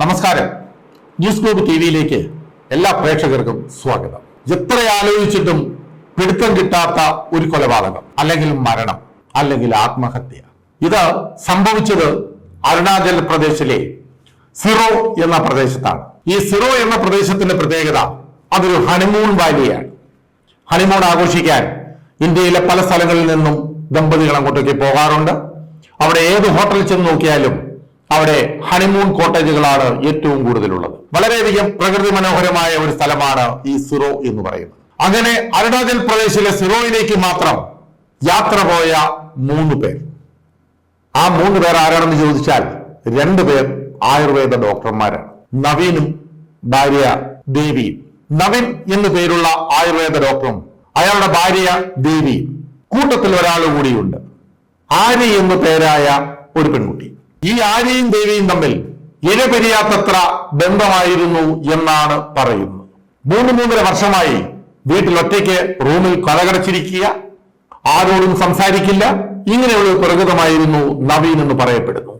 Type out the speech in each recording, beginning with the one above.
നമസ്കാരം. News globe T വിയിലേക്ക് എല്ലാ പ്രേക്ഷകർക്കും സ്വാഗതം. എത്ര ആലോചിച്ചിട്ടും പിടുത്തം കിട്ടാത്ത ഒരു കൊലപാതകം അല്ലെങ്കിൽ മരണം അല്ലെങ്കിൽ ആത്മഹത്യ. ഇത് സംഭവിച്ചത് അരുണാചൽ പ്രദേശിലെ സിറോ എന്ന പ്രദേശത്താണ്. ഈ സിറോ എന്ന പ്രദേശത്തിന്റെ പ്രത്യേകത അതൊരു ഹണിമൂൺ വാലിയാണ്. ഹണിമൂൺ ആഘോഷിക്കാൻ ഇന്ത്യയിലെ പല സ്ഥലങ്ങളിൽ നിന്നും ദമ്പതികൾ അങ്ങോട്ടേക്ക് പോകാറുണ്ട്. അവിടെ ഏത് ഹോട്ടലിൽ ചെന്ന് നോക്കിയാലും അവിടെ ഹണിമൂൺ കോട്ടേജുകളാണ് ഏറ്റവും കൂടുതലുള്ളത്. വളരെയധികം പ്രകൃതി മനോഹരമായ ഒരു സ്ഥലമാണ് ഈ സിറോ എന്ന് പറയുന്നത്. അങ്ങനെ അരുണാചൽ പ്രദേശിലെ സിറോയിലേക്ക് മാത്രം യാത്ര പോയ മൂന്ന് പേർ. ആ മൂന്ന് പേർ ആരാണെന്ന് ചോദിച്ചാൽ രണ്ടു പേർ ആയുർവേദ ഡോക്ടർമാരാണ്. നവീനും ഭാര്യ ദേവിയും. നവീൻ എന്നു പേരുള്ള ആയുർവേദ ഡോക്ടറും അയാളുടെ ഭാര്യ ദേവിയും. കൂട്ടത്തിൽ ഒരാൾ കൂടിയുണ്ട്. ആര്യ എന്നു പേരായ ഒരു പെൺകുട്ടി. ഈ ആര്യയും ദേവിയും തമ്മിൽ ഇരപിരിയാത്തത്ര ബന്ധമായിരുന്നു എന്നാണ് പറയുന്നത്. മൂന്ന് മൂന്നര വർഷമായി വീട്ടിൽ ഒറ്റയ്ക്ക് റൂമിൽ കടകടച്ചിരിക്കുക ആരോടും സംസാരിക്കില്ല. ഇങ്ങനെയുള്ള പ്രകൃതമായിരുന്നു നവീൻ എന്ന് പറയപ്പെടുന്നു.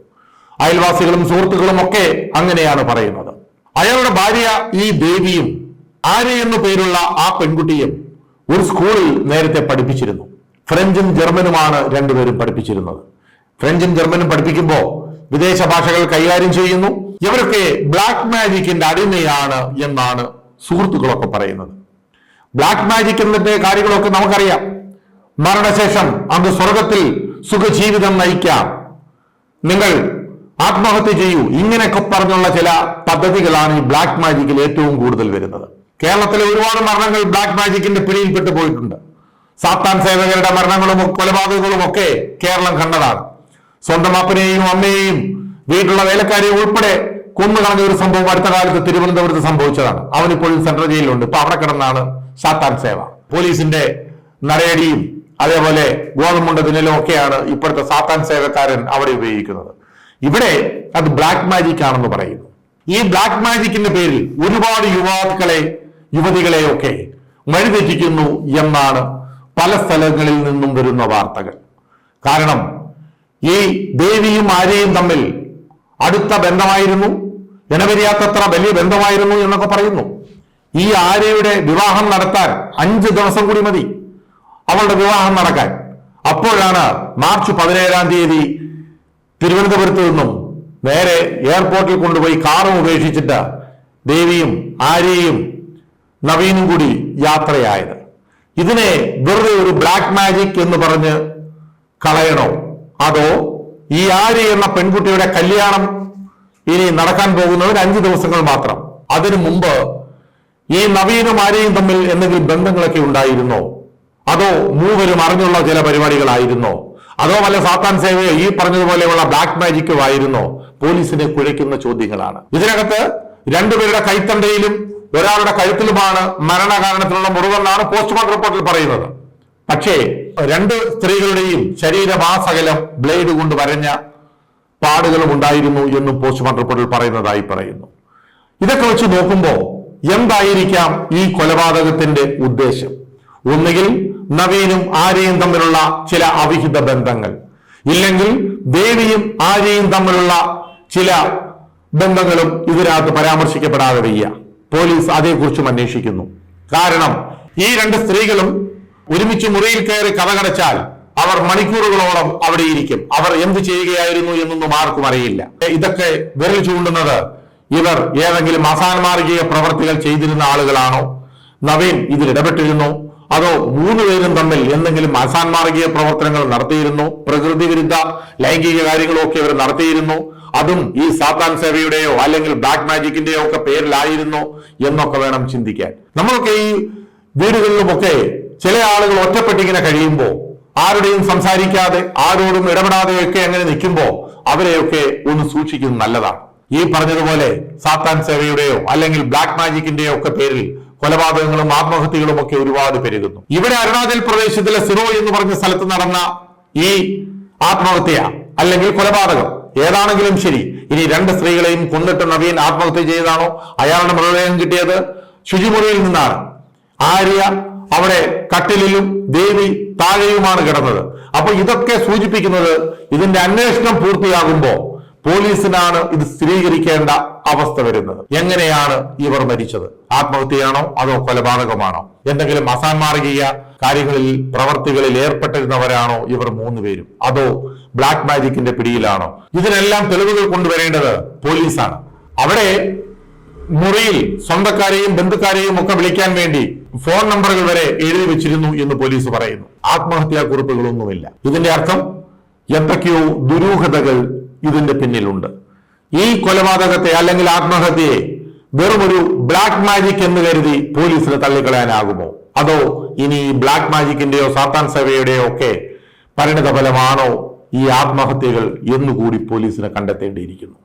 അയൽവാസികളും സുഹൃത്തുക്കളും ഒക്കെ അങ്ങനെയാണ് പറയുന്നത്. അയാളുടെ ഭാര്യ ഈ ദേവിയും ആര്യ എന്നു പേരുള്ള ആ പെൺകുട്ടിയും ഒരു സ്കൂളിൽ നേരത്തെ പഠിപ്പിച്ചിരുന്നു. ഫ്രഞ്ചും ജർമ്മനുമാണ് രണ്ടുപേരും പഠിപ്പിച്ചിരുന്നത്. ഫ്രഞ്ചും ജർമ്മനും പഠിപ്പിക്കുമ്പോൾ വിദേശ ഭാഷകൾ കൈകാര്യം ചെയ്യുന്നു. ഇവരൊക്കെ ബ്ലാക്ക് മാജിക്കിന്റെ അടിമയാണ് എന്നാണ് സുഹൃത്തുക്കളൊക്കെ പറയുന്നത്. ബ്ലാക്ക് മാജിക് എന്നിട്ട് കാര്യങ്ങളൊക്കെ നമുക്കറിയാം. മരണശേഷം അന്ന് സ്വർഗത്തിൽ സുഖജീവിതം നയിക്കാം. നിങ്ങൾ ആത്മഹത്യ ചെയ്യൂ. ഇങ്ങനെയൊക്കെ പറഞ്ഞുള്ള ചില പദ്ധതികളാണ് ഈ ബ്ലാക്ക് മാജിക്കിൽ ഏറ്റവും കൂടുതൽ വരുന്നത്. കേരളത്തിലെ ഒരുപാട് മരണങ്ങൾ ബ്ലാക്ക് മാജിക്കിന്റെ പിടിയിൽപ്പെട്ടു പോയിട്ടുണ്ട്. സാത്താൻ സേവകരുടെ മരണങ്ങളും കൊലപാതകങ്ങളും ഒക്കെ കേരളം കണ്ടതാണ്. സ്വന്തം അപ്പനെയും അമ്മയെയും വീട്ടിലുള്ള വേലക്കാരെയും ഉൾപ്പെടെ കൊന്നുകളഞ്ഞ ഒരു സംഭവം അടുത്ത കാലത്ത് തിരുവനന്തപുരത്ത് സംഭവിച്ചതാണ്. അവൻ അവനിപ്പോഴും സെൻട്രൽ ജയിലിലുണ്ട്. ഇപ്പൊ അവിടെ കിടന്നാണ് സാത്താൻ സേവ. പോലീസിന്റെ നരയടിയും അതേപോലെ ഗോതമ്പുണ്ട ദിനലും ഒക്കെയാണ് ഇപ്പോഴത്തെ സാത്താൻ സേവക്കാരൻ അവിടെ ഉപയോഗിക്കുന്നത്. ഇവിടെ അത് ബ്ലാക്ക് മാജിക് ആണെന്ന് പറയുന്നു. ഈ ബ്ലാക്ക് മാജിക്കിന്റെ പേരിൽ ഒരുപാട് യുവാക്കളെ യുവതികളെയൊക്കെ വഴിതെറ്റിക്കുന്നു എന്നാണ് പല സ്ഥലങ്ങളിൽ നിന്നും വരുന്ന വാർത്തകൾ. കാരണം ഈ ദേവിയും ആര്യയും തമ്മിൽ അടുത്ത ബന്ധമായിരുന്നു. ഇണവരിയാത്തത്ര വലിയ ബന്ധമായിരുന്നു എന്നൊക്കെ പറയുന്നു. ഈ ആര്യയുടെ വിവാഹം നടത്താൻ അഞ്ച് ദിവസം കൂടി മതി. അവളുടെ വിവാഹം നടക്കാൻ. അപ്പോഴാണ് മാർച്ച് പതിനേഴാം തീയതി തിരുവനന്തപുരത്ത് നിന്നും നേരെ എയർപോർട്ടിൽ കൊണ്ടുപോയി കാറും ഉപേക്ഷിച്ചിട്ട് ദേവിയും ആര്യയും നവീനും കൂടി യാത്രയായത്. ഇതിനെ വെറുതെ ഒരു ബ്ലാക്ക് മാജിക് എന്ന് പറഞ്ഞ് കളയണോ? അതോ ഈ ആര്യ എന്ന പെൺകുട്ടിയുടെ കല്യാണം ഇനി നടക്കാൻ പോകുന്നത് അഞ്ച് ദിവസങ്ങൾ മാത്രം. അതിനു മുമ്പ് ഈ നവീനും ആര്യയും തമ്മിൽ എന്തെങ്കിലും ബന്ധങ്ങളൊക്കെ ഉണ്ടായിരുന്നോ? അതോ മൂവരും അറിഞ്ഞുള്ള ചില പരിപാടികളായിരുന്നോ? അതോ വല്ല സാത്താൻ സേവയോ ഈ പറഞ്ഞതുപോലെയുള്ള ബ്ലാക്ക് മാജിക്കോ ആയിരുന്നോ? പോലീസിനെ കുഴയ്ക്കുന്ന ചോദ്യങ്ങളാണ്. ഇതിനകത്ത് രണ്ടുപേരുടെ കൈത്തണ്ടയിലും ഒരാളുടെ കഴുത്തിലുമാണ് മരണകാരണത്തിലുള്ള മുറിവെന്നാണ് പോസ്റ്റ്മോർട്ടം റിപ്പോർട്ടിൽ പറയുന്നത്. പക്ഷേ രണ്ട് സ്ത്രീകളുടെയും ശരീരമാസകലം ബ്ലേഡ് കൊണ്ട് വരഞ്ഞ പാടുകളും ഉണ്ടായിരുന്നു എന്നും പോസ്റ്റ്മോർട്ടം റിപ്പോർട്ടിൽ പറയുന്നതായി പറയുന്നു. ഇതൊക്കെ വെച്ച് നോക്കുമ്പോൾ എന്തായിരിക്കാം ഈ കൊലപാതകത്തിന്റെ ഉദ്ദേശം? ഒന്നുകിൽ നവീനും ആര്യയും തമ്മിലുള്ള ചില അവിഹിത ബന്ധങ്ങൾ ഇല്ലെങ്കിൽ ദേവിയും ആര്യയും തമ്മിലുള്ള ചില ബന്ധങ്ങളും ഇതിനകത്ത് പരാമർശിക്കപ്പെടാതെ വയ്യ. പോലീസ് അതേക്കുറിച്ചും അന്വേഷിക്കുന്നു. കാരണം ഈ രണ്ട് സ്ത്രീകളും ഒരുമിച്ച് മുറിയിൽ കയറി കഥകടച്ചാൽ അവർ മണിക്കൂറുകളോളം അവിടെ ഇരിക്കും. അവർ എന്ത് ചെയ്യുകയായിരുന്നു എന്നൊന്നും ആർക്കും അറിയില്ല. ഇതൊക്കെ വിരൽ ചൂണ്ടുന്നത് ഇവർ ഏതെങ്കിലും അസാൻമാർഗീയ പ്രവർത്തികൾ ചെയ്തിരുന്ന ആളുകളാണോ? നവീൻ ഇതിൽ ഇടപെട്ടിരുന്നു. അതോ മൂന്ന് പേരും തമ്മിൽ എന്തെങ്കിലും അസാൻമാർഗീയ പ്രവർത്തനങ്ങൾ നടത്തിയിരുന്നു? പ്രകൃതി വിരുദ്ധ ലൈംഗിക കാര്യങ്ങളോ ഒക്കെ ഇവർ നടത്തിയിരുന്നു. അതും ഈ സാത്താൻ സേവയുടെയോ അല്ലെങ്കിൽ ബ്ലാക്ക് മാജിക്കിന്റെയോ ഒക്കെ പേരിലായിരുന്നോ എന്നൊക്കെ വേണം ചിന്തിക്കാൻ. നമ്മളൊക്കെ ഈ വീടുകളിലുമൊക്കെ ചില ആളുകൾ ഒറ്റപ്പെട്ടിങ്ങനെ കഴിയുമ്പോൾ ആരുടെയും സംസാരിക്കാതെ ആരോടും ഇടപെടാതെയൊക്കെ അങ്ങനെ നിൽക്കുമ്പോൾ അവരെയൊക്കെ ഒന്ന് സൂക്ഷിക്കുന്നത് നല്ലതാണ്. ഈ പറഞ്ഞതുപോലെ സാത്താൻ സേവയുടെയോ അല്ലെങ്കിൽ ബ്ലാക്ക് മാജിക്കിന്റെയോ ഒക്കെ പേരിൽ കൊലപാതകങ്ങളും ആത്മഹത്യകളും ഒക്കെ ഒരുപാട് പെരുകുന്നു. ഇവിടെ അരുണാചൽ പ്രദേശത്തിലെ സിറോ എന്ന് പറഞ്ഞ സ്ഥലത്ത് നടന്ന ഈ ആത്മഹത്യ അല്ലെങ്കിൽ കൊലപാതകം ഏതാണെങ്കിലും ശരി ഇനി രണ്ട് സ്ത്രീകളെയും കൊന്നിട്ട് നവീൻ ആത്മഹത്യ ചെയ്താണോ അയാളുടെ മൃതദേഹം കിട്ടിയത് ശുചിമുറിയിൽ നിന്നാണ്. ആര്യ അവിടെ കട്ടിലിലും ദേവി താഴെയുമാണ് കിടന്നത്. അപ്പൊ ഇതൊക്കെ സൂചിപ്പിക്കുന്നത് ഇതിന്റെ അന്വേഷണം പൂർത്തിയാകുമ്പോൾ പോലീസിനാണ് ഇത് സ്ഥിരീകരിക്കേണ്ട അവസ്ഥ വരുന്നത്. എങ്ങനെയാണ് ഇവർ മരിച്ചത്? ആത്മഹത്യയാണോ അതോ കൊലപാതകമാണോ? എന്തെങ്കിലും അസാൻമാർഗീയ കാര്യങ്ങളിൽ പ്രവർത്തികളിൽ ഏർപ്പെട്ടിരുന്നവരാണോ ഇവർ മൂന്നുപേരും അതോ ബ്ലാക്ക് മാജിക്കിന്റെ പിടിയിലാണോ? ഇതിനെല്ലാം തെളിവുകൾ കൊണ്ടുവരേണ്ടത് പോലീസാണ്. അവിടെ മുറിയിൽ സ്വന്തക്കാരെയും ബന്ധുക്കാരെയും ഒക്കെ വിളിക്കാൻ വേണ്ടി ഫോൺ നമ്പറുകൾ വരെ എഴുതി വെച്ചിരുന്നു എന്ന് പോലീസ് പറയുന്നു. ആത്മഹത്യാ കുറിപ്പുകളൊന്നുമില്ല. ഇതിന്റെ അർത്ഥം എന്തൊക്കെയോ ദുരൂഹതകൾ ഇതിന്റെ പിന്നിലുണ്ട്. ഈ കൊലപാതകത്തെ അല്ലെങ്കിൽ ആത്മഹത്യയെ വെറുമൊരു ബ്ലാക്ക് മാജിക് എന്ന് കരുതി പോലീസിന് തള്ളിക്കളയാനാകുമോ? അതോ ഇനി ബ്ലാക്ക് മാജിക്കിന്റെയോ സാത്താൻ സേവയുടെയോ ഒക്കെ പരിണിത ഫലമാണോ ഈ ആത്മഹത്യകൾ എന്നുകൂടി പോലീസിനെ കണ്ടെത്തേണ്ടിയിരിക്കുന്നു?